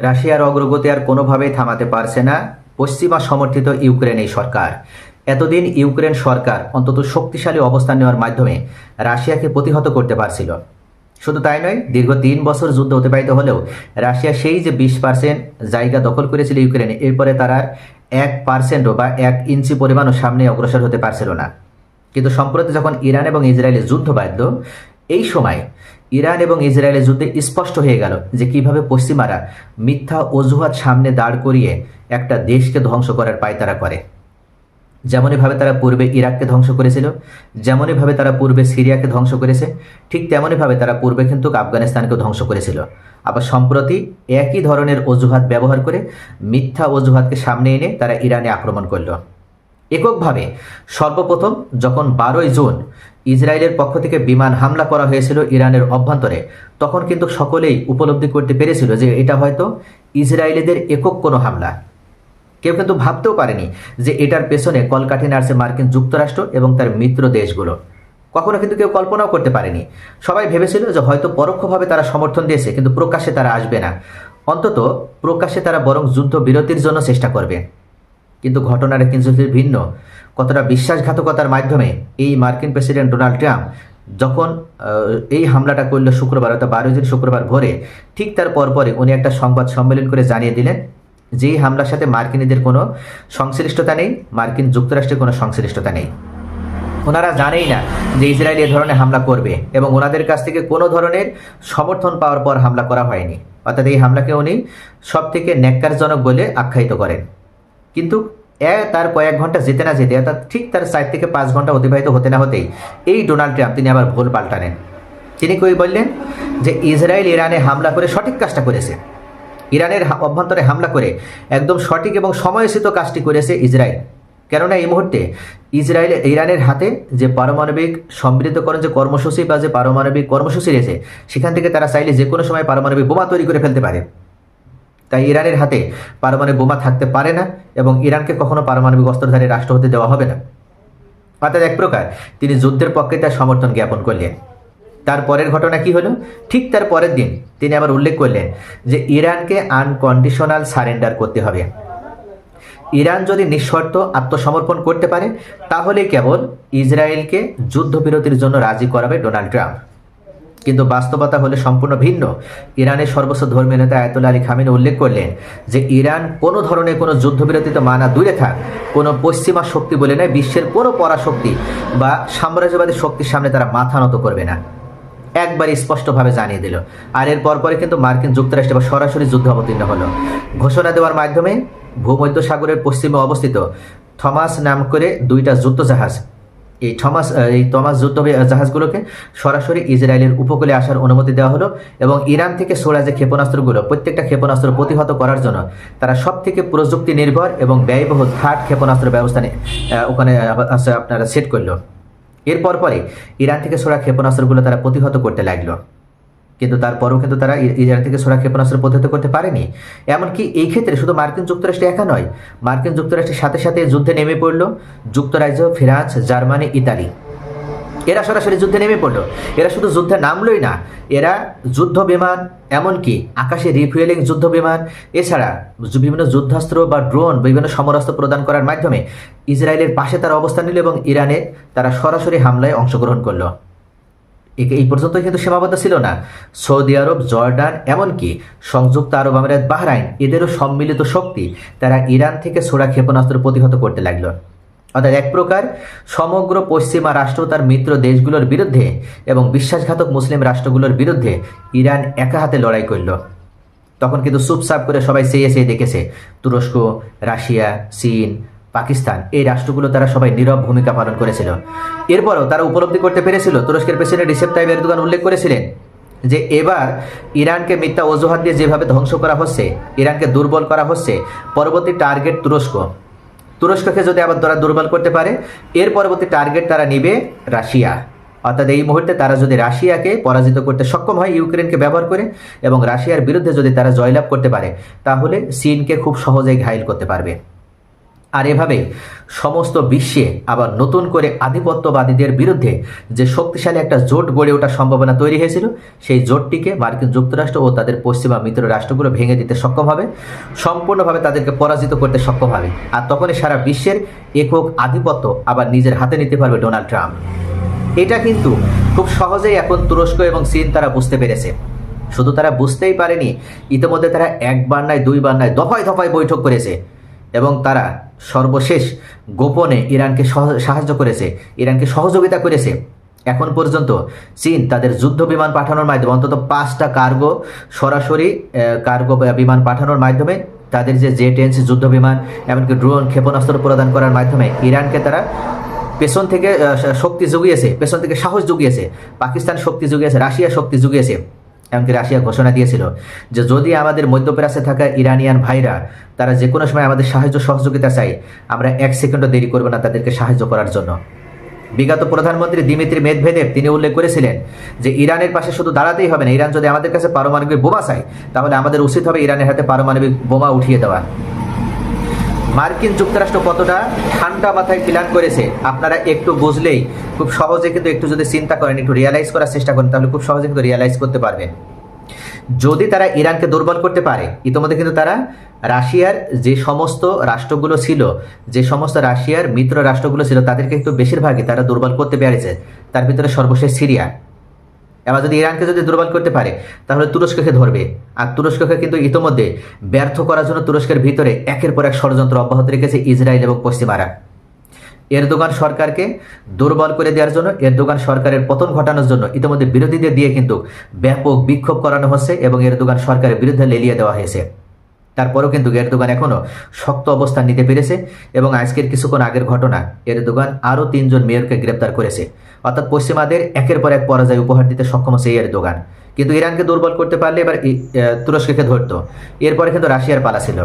রাশিয়ার অগ্রগতি আর কোনোভাবেই থামাতে পারছে না পশ্চিমা সমর্থিত ইউক্রেন এই সরকার। এতদিন ইউক্রেন সরকার অন্তত শক্তিশালী অবস্থান নেওয়ার মাধ্যমে রাশিয়াকে প্রতিহত করতে পারছিল। শুধু তাই নয়, দীর্ঘ তিন বছর যুদ্ধ অতিবাহিত হলেও রাশিয়া সেই যে বিশ পার্সেন্ট জায়গা দখল করেছিল ইউক্রেনে, এরপরে তারা এক পার্সেন্টও বা এক ইঞ্চি পরিমাণও সামনে অগ্রসর হতে পারছিল না। কিন্তু সম্প্রতি যখন ইরান এবং ইসরায়েলের যুদ্ধ বাধ্য, এই সময় ইরান এবং ইসরায়েলের যুদ্ধে স্পষ্ট হয়ে গেল যে কীভাবে পশ্চিমারা মিথ্যা অজুহাত সামনে দাঁড় করিয়ে একটা দেশকে ধ্বংস করার পায়তারা করে। যেমনইভাবে তারা পূর্বে ইরাককে ধ্বংস করেছিল যেমনইভাবে তারা পূর্বে সিরিয়াকে ধ্বংস করেছে, ঠিক তেমনইভাবে তারা পূর্বে কিন্তু আফগানিস্তানকেও ধ্বংস করেছিল। আবার সম্প্রতি একই ধরনের অজুহাত ব্যবহার করে মিথ্যা অজুহাতকে সামনে এনে তারা ইরানে আক্রমণ করল। এককভাবে সর্বপ্রথম যখন বারোই জুন ইসরায়েলের পক্ষ থেকে বিমান হামলা করা হয়েছিল ইরানের অভ্যন্তরে। তখন কিন্তু সকলেই উপলব্ধি করতে পেরেছিল যে এটা হয়তো ইসরায়েলিদের একক কোনো হামলা। কেউ কিন্তু ভাবতেও পারেনি যে এটার পেছনে কলকাঠি নার্সে মার্কিন যুক্তরাষ্ট্র এবং তার মিত্র দেশগুলো। কখনো কিন্তু কেউ কল্পনাও করতে পারেনি। সবাই ভেবেছিল যে হয়তো পরোক্ষভাবে তারা সমর্থন দিয়েছে, কিন্তু প্রকাশ্যে তারা আসবে না। অন্তত প্রকাশ্যে তারা বরং যুদ্ধ বিরতির জন্য চেষ্টা করবে। কিন্তু ঘটনাটা কিন্তু ভিন্ন। কতটা বিশ্বাসঘাতকতার মাধ্যমে এই মার্কিন প্রেসিডেন্ট ডোনাল্ড ট্রাম্প যখন এই হামলাটা করল শুক্রবার, অর্থাৎ বারো জুন শুক্রবার ভোরে, ঠিক তার পরপরে উনি একটা সংবাদ সম্মেলন করে জানিয়ে দিলেন যে এই হামলার সাথে মার্কিনীদের কোনো সংশ্লিষ্টতা নেই, মার্কিন যুক্তরাষ্ট্রের কোনো সংশ্লিষ্টতা নেই। ওনারা জানেই না যে ইসরায়েল এ ধরনের হামলা করবে এবং ওনাদের কাছ থেকে কোনো ধরনের সমর্থন পাওয়ার পর হামলা করা হয়নি। অর্থাৎ এই হামলাকে উনি সব থেকে ন্যাক্কারজনক বলে আখ্যায়িত করেন। কিন্তু এ তার কয়েক ঘণ্টা যেতে না যেতে, অর্থাৎ ঠিক তার চার থেকে পাঁচ ঘণ্টা অতিবাহিত হতে না হতেই এই ডোনাল্ড ট্রাম্প তিনি আবার ভুল পাল্টানেন তিনি কই বললেন যে ইসরায়েল ইরানে হামলা করে সঠিক কাজটা করেছে। ইরানের অভ্যন্তরে হামলা করে একদম সঠিক এবং সময়সিত কাজটি করেছে ইসরায়েল। কেননা এই মুহূর্তে ইসরায়েল ইরানের হাতে যে পারমাণবিক সমৃদ্ধকরণ যে কর্মসূচি বা যে পারমাণবিক কর্মসূচি রয়েছে, সেখান থেকে তারা চাইলে যে কোনো সময় পারমাণবিক বোমা তৈরি করে ফেলতে পারে। তাই ইরানের হাতে পারমাণবিক বোমা থাকতে পারে না এবং ইরানকে কখনো পারমাণবিক অস্ত্রধারী রাষ্ট্র হতে দেওয়া হবে না। অর্থাৎ এক প্রকার তিনি যুদ্ধের পক্ষে তার সমর্থন জ্ঞাপন করলেন। তার পরের ঘটনা কি হলো? ঠিক তার পরের দিন তিনি আবার উল্লেখ করলেন যে ইরানকে আনকন্ডিশনাল সারেন্ডার করতে হবে। ইরান যদি নিঃশর্ত আত্মসমর্পণ করতে পারে তাহলে কেবল ইসরায়েলকে যুদ্ধবিরতির জন্য রাজি করাবে ডোনাল্ড ট্রাম্প। কিন্তু বাস্তবতা হলে সম্পূর্ণ ভিন্ন। ইরানের সর্বোচ্চ ধর্মীয় নেতা আয়তুল্লাহ আলী খামিন উল্লেখ করলেন যে ইরান কোনো ধরনের কোনো যুদ্ধবিরতি তো মানা দূরে থাক, কোনো পশ্চিমা শক্তি বলে নয়, বিশ্বের কোনো পরাশক্তি বা সাম্রাজ্যবাদী শক্তির সামনে তারা মাথা নত করবে না। একবার স্পষ্টভাবে জানিয়ে দিল। আর এর পরপরে কিন্তু মার্কিন যুক্তরাষ্ট্র বা সরাসরি যুদ্ধ অবতীর্ণ হলো। ঘোষণা দেওয়ার মাধ্যমে ভূমধ্য সাগরের পশ্চিমে অবস্থিত থমাস নাম করে দুইটা যুদ্ধ জাহাজ এই থমাস এই থমাস যুদ্ধ জাহাজগুলোকে সরাসরি ইসরায়েলের উপকূলে আসার অনুমতি দেওয়া হলো এবং ইরান থেকে ছোড়া যে ক্ষেপণাস্ত্রগুলো, প্রত্যেকটা ক্ষেপণাস্ত্র প্রতিহত করার জন্য তারা সব থেকে প্রযুক্তি নির্ভর এবং ব্যয়বহুল থার্ড ক্ষেপণাস্ত্র ব্যবস্থা ওখানে আপনারা সেট করল। এরপর পরে ইরান থেকে ছোড়া ক্ষেপণাস্ত্রগুলো তারা প্রতিহত করতে লাগল। কিন্তু তারপরেও কিন্তু তারা ইরান থেকে ছোড়া ক্ষেপণাস্ত্র প্রতিহত করতে পারেনি। এমনকি এই ক্ষেত্রে শুধু মার্কিন যুক্তরাষ্ট্র একা নয়, মার্কিন যুক্তরাষ্ট্রের সাথে সাথে যুদ্ধে নেমে পড়ল যুক্তরাজ্য, ফ্রান্স, জার্মানি, ইতালি। এরা সরাসরি যুদ্ধে নেমে পড়ল। এরা শুধু যুদ্ধে নামলোই না, এরা যুদ্ধ বিমান, এমনকি আকাশে রিফুয়েলিং যুদ্ধ বিমান, এছাড়া বিভিন্ন যুদ্ধাস্ত্র বা ড্রোন, বিভিন্ন সমরাস্ত্র প্রদান করার মাধ্যমে ইসরায়েলের পাশে তারা অবস্থান নিল এবং ইরানে তারা সরাসরি হামলায় অংশগ্রহণ করল। এই পর্যন্ত কিন্তু সীমাবদ্ধ ছিল না। সৌদি আরব, জর্ডান, এমনকি সংযুক্ত আরব আমিরাত, বাহরাইন, এদেরও সম্মিলিত শক্তি তারা ইরান থেকে ছোড়া ক্ষেপণাস্ত্র প্রতিহত করতে লাগল। অর্থাৎ এক প্রকার সমগ্র পশ্চিমা রাষ্ট্র তার মিত্র দেশগুলোর বিরুদ্ধে এবং বিশ্বাসঘাতক মুসলিম রাষ্ট্রগুলোর বিরুদ্ধে ইরান একা হাতে লড়াই করল। তখন কিন্তু চুপচাপ করে সবাই চেয়ে চেয়ে দেখেছে। তুরস্ক, রাশিয়া, চীন পাকিস্তান, এই রাষ্ট্রগুলো তারা সবাই নীরব ভূমিকা পালন করেছিল। এরপরও তারা উপলব্ধি করতে পেরেছিল, তুরস্কের প্রেসিডেন্ট রিসেপ তাইব এরদোগান উল্লেখ করেছিলেন যে এবার ইরানকে মিথ্যা অজুহাত দিয়ে যেভাবে ধ্বংস করা হচ্ছে, ইরানকে দুর্বল করা হচ্ছে, পরবর্তী টার্গেট তুরস্ক। তুরস্ককে যদি আবার তারা দুর্বল করতে পারে, এর পরবর্তী টার্গেট তারা নিবে রাশিয়া। অর্থাৎ এই মুহূর্তে তারা যদি রাশিয়াকে পরাজিত করতে সক্ষম হয়, ইউক্রেনকে ব্যবহার করে এবং রাশিয়ার বিরুদ্ধে যদি তারা জয়লাভ করতে পারে, তাহলে চীনকে খুব সহজেই ঘায়ল করতে পারবে। আর এভাবে সমস্ত বিশ্বে আবার নতুন করে আধিপত্যবাদীদের বিরুদ্ধে যে শক্তিশালী একটা জোট গড়ে ওঠার সম্ভাবনা তৈরি হয়েছিল, সেই জোটটিকে মার্কিন যুক্তরাষ্ট্র ও তাদের পশ্চিমা মিত্র রাষ্ট্রগুলো ভেঙে দিতে সক্ষম হবে, সম্পূর্ণভাবে তাদেরকে পরাজিত করতে সক্ষম হবে। আর তখনই সারা বিশ্বের একক আধিপত্য আবার নিজের হাতে নিতে পারবে ডোনাল্ড ট্রাম্প। এটা কিন্তু খুব সহজেই এখন তুরস্ক এবং চীন তারা বুঝতে পেরেছে। শুধু তারা বুঝতেই পারেনি, ইতিমধ্যে তারা একবার নয়, দুইবার নয়, দফায় দফায় বৈঠক করেছে। এবং তারা সর্বশেষ গোপনে ইরানকে সাহায্য করেছে, ইরানকে সহযোগিতা করেছে। এখন পর্যন্ত চীন তাদের যুদ্ধ বিমান পাঠানোর মাধ্যমে, অন্তত পাঁচটা কার্গো, সরাসরি কার্গো বিমান পাঠানোর মাধ্যমে তাদের যে জেট এনসি যুদ্ধ বিমান এমনকি ড্রোন ক্ষেপণাস্ত্র প্রদান করার মাধ্যমে ইরানকে তারা পেছন থেকে শক্তি জুগিয়েছে, পেছন থেকে সাহস জুগিয়েছে। পাকিস্তান শক্তি জুগিয়েছে, রাশিয়া শক্তি জুগিয়েছে। এমনকি রাশিয়া ঘোষণা দিয়েছিল যে যদি আমাদের মধ্যপ্রাচ্যে থাকা ইরানিয়ান ভাইরা তারা যে কোনো সময় আমাদের সাহায্য সহযোগিতা চাই আমরা এক সেকেন্ডও দেরি করব না তাদেরকে সাহায্য করার জন্য। বিগত প্রধানমন্ত্রী দিমিত্রি মেদভেদেব তিনি উল্লেখ করেছিলেন যে ইরানের পাশে শুধু দাঁড়াতেই হবে না, ইরান যদি আমাদের কাছে পারমাণবিক বোমা চায়, তাহলে আমাদের উচিত হবে ইরানের হাতে পারমাণবিক বোমা উঠিয়ে দেওয়া। মার্কিন যুক্তরাষ্ট্র কতটা ঠান্ডা মাথায় প্ল্যান করেছে, আপনারা একটু বুঝলেই খুব সহজে কিন্তু একটু যদি চিন্তা করেন, একটু রিয়ালাইজ করার চেষ্টা করেন, তাহলে খুব সহজে কিন্তু রিয়ালাইজ করতে পারবেন। যদি তারা ইরানকে দুর্বল করতে পারে, ইতিমধ্যে কিন্তু তারা রাশিয়ার যে সমস্ত রাষ্ট্রগুলো ছিল, যে সমস্ত রাশিয়ার মিত্র রাষ্ট্রগুলো ছিল, তাদেরকে কিন্তু বেশিরভাগই তারা দুর্বল করতে পেরেছে। তার ভিতরে সর্বশেষ সিরিয়া। এবার যদি ইরানকে যদি দুর্বল করতে পারে, তাহলে তুরস্ককে ধরবে। আর তুরস্ককে কিন্তু ইতোমধ্যে ব্যর্থ করার জন্য তুরস্কের ভিতরে একের পর এক ষড়যন্ত্র অব্যাহত রেখেছে ইসরায়েল এবং পশ্চিমারা এরদোগান সরকারকে দুর্বল করে দেওয়ার জন্য, এরদোগান সরকারের পতন ঘটানোর জন্য ইতিমধ্যে বিরোধীদের দিয়ে কিন্তু ব্যাপক বিক্ষোভ করানো হচ্ছে এবং এরদোগান সরকারের বিরুদ্ধে লেলিয়ে দেওয়া হয়েছে। তারপরেও কিন্তু এর দোকান এখনও শক্ত অবস্থান নিতে পেরেছে এবং আজকের কিছুক্ষণ আগের ঘটনা। এর দোকান আরও তিনজন মেয়রকে গ্রেপ্তার করেছে। অর্থাৎ পশ্চিমাদের একের পর এক পরাজয় উপহার দিতে সক্ষম হচ্ছে এর দোকান। কিন্তু ইরানকে দুর্বল করতে পারলে এবার তুরস্ককে ধরতো। এরপরে কিন্তু রাশিয়ার পালা ছিল।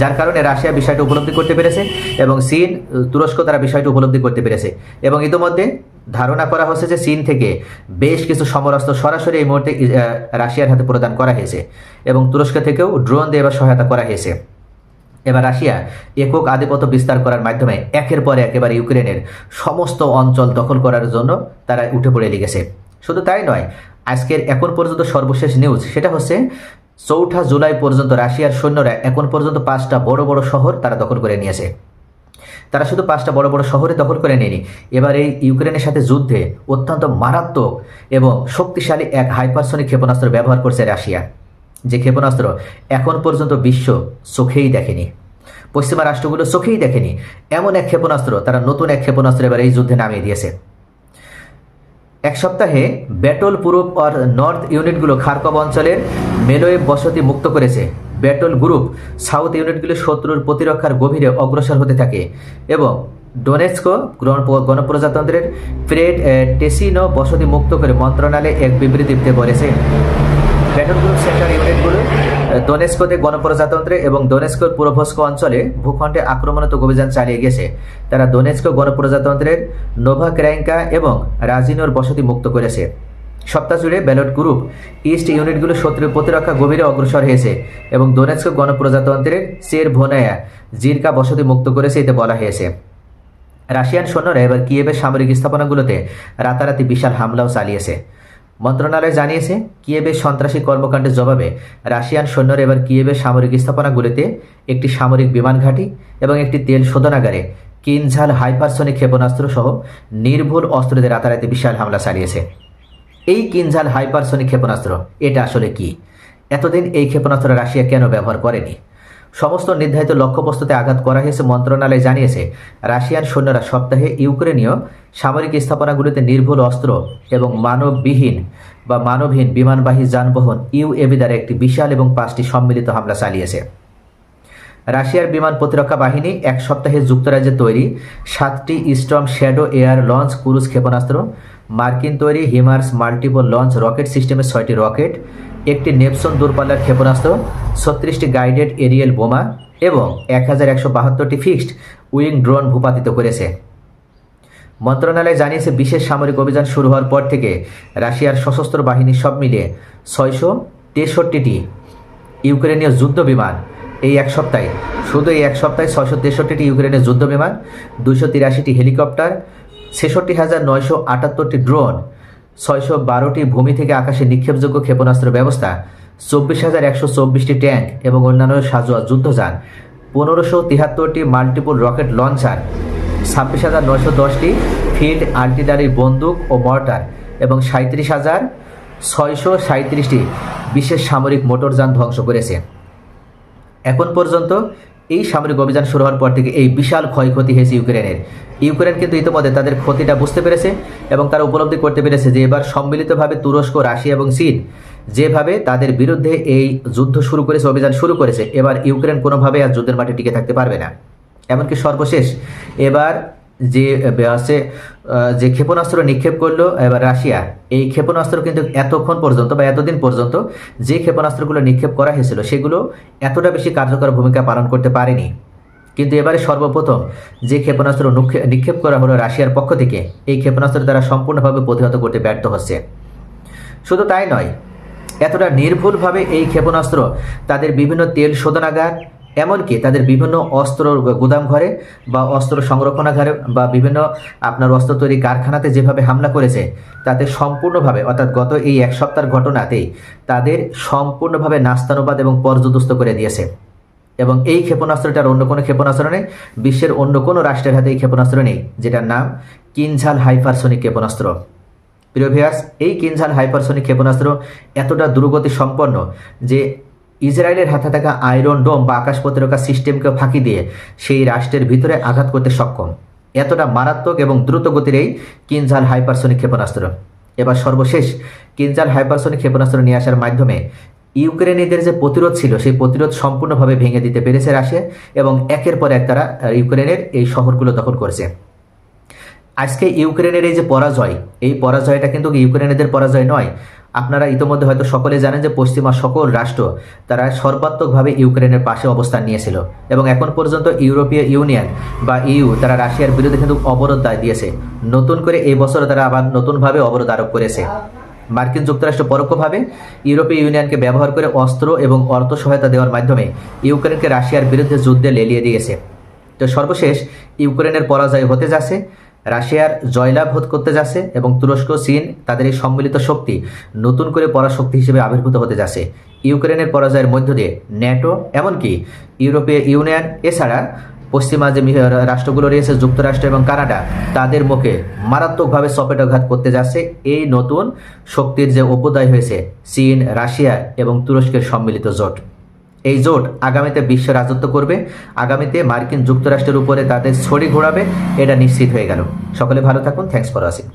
যার কারণে রাশিয়া বিষয়টা উপলব্ধি করতে পেরেছে এবং চীন তুরস্ক তারা বিষয়টি উপলব্ধি করতে পেরেছে। এবং ইতিমধ্যে ধারণা করা হচ্ছে যে চীন থেকে বেশ কিছু সমরাস্ত্র সরাসরি এই মুহূর্তে রাশিয়ার হাতে প্রদান করা হয়েছে এবং তুরস্ক থেকেও ড্রোন দিয়ে এবার সহায়তা করা হয়েছে। এবার রাশিয়া একক আধিপত্য বিস্তার করার মাধ্যমে একের পরে একেবারে ইউক্রেনের সমস্ত অঞ্চল দখল করার জন্য তারা উঠে পড়ে লেগেছে। শুধু তাই নয়, আজকের এখন পর্যন্ত সর্বশেষ নিউজ সেটা হচ্ছে চৌঠা জুলাই পর্যন্ত রাশিয়ার সৈন্যরা এখন পর্যন্ত পাঁচটা বড় বড় শহর তারা দখল করে নিয়েছে। তারা শুধু পাঁচটা বড় বড় শহরে দখল করে নেয়নি। এবার এই ইউক্রেনের সাথে যুদ্ধে অত্যন্ত মারাত্মক এবং শক্তিশালী এক হাইপারসনিক ক্ষেপণাস্ত্র ব্যবহার করছে রাশিয়া। যে ক্ষেপণাস্ত্র এখন পর্যন্ত বিশ্ব চোখেই দেখেনি। পশ্চিমা রাষ্ট্রগুলো চোখেই দেখেনি। এমন এক ক্ষেপণাস্ত্র তারা নতুন এক ক্ষেপণাস্ত্র এবার এই যুদ্ধে নামিয়ে দিয়েছে। এক সপ্তাহে ব্যাটল পূরব আর নর্থ ইউনিটগুলো খারকব অঞ্চলের মেলোয়ে বসতি মুক্ত করেছে। ব্যাটল গ্রুপ সাউথ ইউনিটগুলো শত্রুর প্রতিরক্ষার গভীরে অগ্রসর হতে থাকে এবং ডোনেস্কো গণপ্রজাতন্ত্রের প্রেড টেসিনো বসতি মুক্ত করে মন্ত্রণালয়ে এক বিবৃতিতে বলেছে। ব্যাটল গ্রুপ সেন্টার ইউনিটগুলো দোনেস্কোতে গণপ্রজাতন্ত্রে এবং দোনেস্কোর পূর্বস্ক অঞ্চলে ভূখণ্ডে আক্রমণাত্মক অভিযান চালিয়ে গেছে। তারা দোনেস্কো গণপ্রজাতন্ত্রের নোভা ক্র্যাঙ্কা এবং রাজিনোর বসতি মুক্ত করেছে। সপ্তাহ জুড়ে ব্যালট গ্রুপ ইস্ট ইউনিটগুলো শত্রুর প্রতিরক্ষা গভীরে অগ্রসর হয়েছে এবং দোনেস্কো গণপ্রজাতন্ত্রের চের ভোনায়া জিরকা বসতি মুক্ত করেছে এতে বলা হয়েছে। রাশিয়ান সৈন্যরা এবার কিয়েভের সামরিক স্থাপনাগুলোতে রাতারাতি বিশাল হামলাও চালিয়েছে। মন্ত্রণালয় জানিয়েছে কিয়েভের সন্ত্রাসী কর্মকাণ্ডের জবাবে রাশিয়ান সৈন্যরা এবার কিয়েভের সামরিক স্থাপনাগুলিতে একটি সামরিক বিমান ঘাঁটি এবং একটি তেল শোধনাগারে কিনঝাল হাইপারসনিক ক্ষেপণাস্ত্র সহ নির্ভুল অস্ত্রদের রাতারাতি বিশাল হামলা চালিয়েছে। এই কিনঝাল হাইপারসনিক ক্ষেপণাস্ত্র, এটা আসলে কি? এতদিন এই ক্ষেপণাস্ত্র রাশিয়া কেন ব্যবহার করেনি? সমস্ত নির্ধারিত লক্ষ্যবস্তুতে আঘাত করা হয়েছে মন্ত্রণালয় জানিয়েছে। রাশিয়ান সৈন্যরা সপ্তাহে ইউক্রেনীয় সামরিক স্থাপনাগুলিতে নির্ভুল অস্ত্র এবং মানববিহীন বা মানবহীন বিমানবাহী যানবাহন ইউএবি দ্বারা একটি বিশাল এবং পাঁচটি সম্মিলিত হামলা চালিয়েছে। রাশিয়ার বিমান প্রতিরক্ষা বাহিনী এক সপ্তাহে যুক্তরাজ্যে তৈরি সাতটি storm shadow air launch cruise ক্ষেপণাস্ত্র, মার্কিন তৈরি হিমার্স মাল্টিপল লঞ্চ রকেট সিস্টেমের ছয়টি রকেট একটি নেপসন দূরপাল্লার ক্ষেপণাস্ত্র, ছত্রিশটি গাইডেড এরিয়েল বোমা এবং এক হাজার একশো বাহাত্তরটি ফিক্সড উইং ড্রোন ভূপাতিত করেছে। মন্ত্রণালয় জানিয়েছে, বিশেষ সামরিক অভিযান শুরু হওয়ার পর থেকে রাশিয়ার সশস্ত্র বাহিনী সব মিলিয়ে ছয়শো তেষট্টিটি ইউক্রেনীয় যুদ্ধ বিমান এই এক সপ্তাহে, শুধু এই এক সপ্তাহে ছয়শো তেষট্টিটি ইউক্রেনের যুদ্ধ বিমান, দুইশো তিরাশিটি হেলিকপ্টার, ছেষট্টি হাজার নয়শো আটাত্তরটি ড্রোন ছয়শো বারোটি ভূমি থেকে আকাশে নিক্ষেপযোগ্য ক্ষেপণাস্ত্র ব্যবস্থা, চব্বিশ হাজার একশো চব্বিশটি ট্যাঙ্ক এবং অন্যান্য সাজোয়া যুদ্ধযান, পনেরোশো তিয়াত্তরটি মাল্টিপল রকেট লঞ্চার, ছাব্বিশ হাজার নয়শো দশটি ফিল্ড আর্টিলারি বন্দুক ও মর্টার এবং সাঁত্রিশ হাজার ছয়শো সাঁত্রিশটি বিশেষ সামরিক মোটরযান ধ্বংস করেছে। এখন পর্যন্ত এই সামরিক অভিযান শুরু হওয়ার পর থেকে এই বিশাল ক্ষয়ক্ষতি হয়েছে ইউক্রেনের। ইউক্রেন কিন্তু ইতিমধ্যে তাদের ক্ষতিটা বুঝতে পেরেছে এবং তারা উপলব্ধি করতে পেরেছে যে এবার সম্মিলিতভাবে তুরস্ক, রাশিয়া এবং চীন যেভাবে তাদের বিরুদ্ধে এই যুদ্ধ শুরু করেছে, অভিযান শুরু করেছে, এবার ইউক্রেন কোনোভাবে আর যুদ্ধের মাঠে টিকে থাকতে পারবে না। এমনকি সর্বশেষ এবার যে আছে যে ক্ষেপণাস্ত্র নিক্ষেপ করল, এবার রাশিয়া। এই ক্ষেপণাস্ত্র কিন্তু এতক্ষণ পর্যন্ত বা এতদিন পর্যন্ত যে ক্ষেপণাস্ত্রগুলো নিক্ষেপ করা হয়েছিল, সেগুলো এতটা বেশি কার্যকর ভূমিকা পালন করতে পারেনি। কিন্তু এবারে সর্বপ্রথম যে ক্ষেপণাস্ত্র নুক্ষে- নিক্ষেপ করা হলো রাশিয়ার পক্ষ থেকে, এই ক্ষেপণাস্ত্র দ্বারা সম্পূর্ণভাবে প্রতিহত করতে ব্যর্থ হচ্ছে। শুধু তাই নয়, এতটা নির্ভুলভাবে এই ক্ষেপণাস্ত্র তাদের বিভিন্ন তেল শোধনাগার এমনকি তাদের বিভিন্ন অস্ত্র গুদাম ঘরে বা অস্ত্র সংরক্ষণাগারে বা বিভিন্ন আপনার অস্ত্র তৈরি কারখানাতে যেভাবে হামলা করেছে, তাতে সম্পূর্ণভাবে, অর্থাৎ গত এই এক সপ্তাহের ঘটনাতেই তাদের সম্পূর্ণভাবে নাস্তানুবাদ এবং পর্যদস্ত করে দিয়েছে। এবং এই ক্ষেপণাস্ত্রটার অন্য কোনো ক্ষেপণাস্ত্র নেই, বিশ্বের অন্য কোনো রাষ্ট্রের হাতে এই ক্ষেপণাস্ত্র নেই, যেটার নাম কিনঝাল হাইপারসোনিক ক্ষেপণাস্ত্র। প্রিয় ভিয়াস এই কিনঝাল হাইপারসোনিক ক্ষেপণাস্ত্র এতটা দ্রুগতি সম্পন্ন যে ইসরায়েলের হাতে থাকা আয়রন ডোম বা আকাশ প্রতিরক্ষা সিস্টেমকে ফাঁকি দিয়ে সেই রাষ্ট্রের ভিতরে আঘাত করতে সক্ষম। এতটা মারাত্মক এবং দ্রুত গতির এই কিনঝাল হাইপারসোনিক ক্ষেপণাস্ত্র। এবার সর্বশেষ কিনঝাল হাইপারসোনিক ক্ষেপণাস্ত্র নিয়ে আসার মাধ্যমে ইউক্রেনীদের যে প্রতিরোধ ছিল, সেই প্রতিরোধ সম্পূর্ণভাবে ভেঙে দিতে পেরেছে রাশিয়া এবং একের পর এক তারা ইউক্রেনের এই শহরগুলো দখল করেছে। আজকে ইউক্রেনের এই যে পরাজয়, এই পরাজয়টা কিন্তু ইউক্রেনীদের পরাজয় নয় আপনারা ইতিমধ্যে হয়তো সকলে জানেন যে পশ্চিমা সকল রাষ্ট্র তারা সর্বাত্মকভাবে ইউক্রেনের পাশে অবস্থান নিয়েছিল এবং এখন পর্যন্ত ইউরোপীয় ইউনিয়ন বা ইউ তারা রাশিয়ার বিরুদ্ধে কিন্তু অবরোধ দায় দিয়েছে। নতুন করে এই বছর তারা আবার নতুনভাবে অবরোধ আরোপ করেছে। মার্কিন যুক্তরাষ্ট্র পরোক্ষভাবে ইউরোপীয় ইউনিয়নকে ব্যবহার করে অস্ত্র এবং অর্থ সহায়তা দেওয়ার মাধ্যমে ইউক্রেনকে রাশিয়ার বিরুদ্ধে যুদ্ধে লেলিয়ে দিয়েছে। তো সর্বশেষ ইউক্রেনের পরাজয় হতে যাচ্ছে। রাশিয়ার জয়লাভ করতে যাচ্ছে এবং তুরস্ক চীন তাদের এই সম্মিলিত শক্তি নতুন করে পরাশক্তি হিসেবে আবির্ভূত হতে যাচ্ছে। ইউক্রেনের পরাজয়ের মধ্য দিয়ে ন্যাটো, এমনকি ইউরোপীয় ইউনিয়ন, এছাড়া পশ্চিমা যে রাষ্ট্রগুলো রয়েছে, যুক্তরাষ্ট্র এবং কানাডা, তাদের মুখে মারাত্মকভাবে সপেটাঘাত করতে যাচ্ছে এই নতুন শক্তির যে অভ্যুদয় হয়েছে চীন, রাশিয়া এবং তুরস্কের সম্মিলিত জোট। এই জোট আগামীতে বিশ্ব রাজত্ব করবে, আগামীতে মার্কিন যুক্তরাষ্ট্রের উপরে তাদের ছড়ি ঘোরাবে, এটা নিশ্চিত হয়ে গেল। সকলে ভালো থাকুন থ্যাংকস ফর ওয়াচিং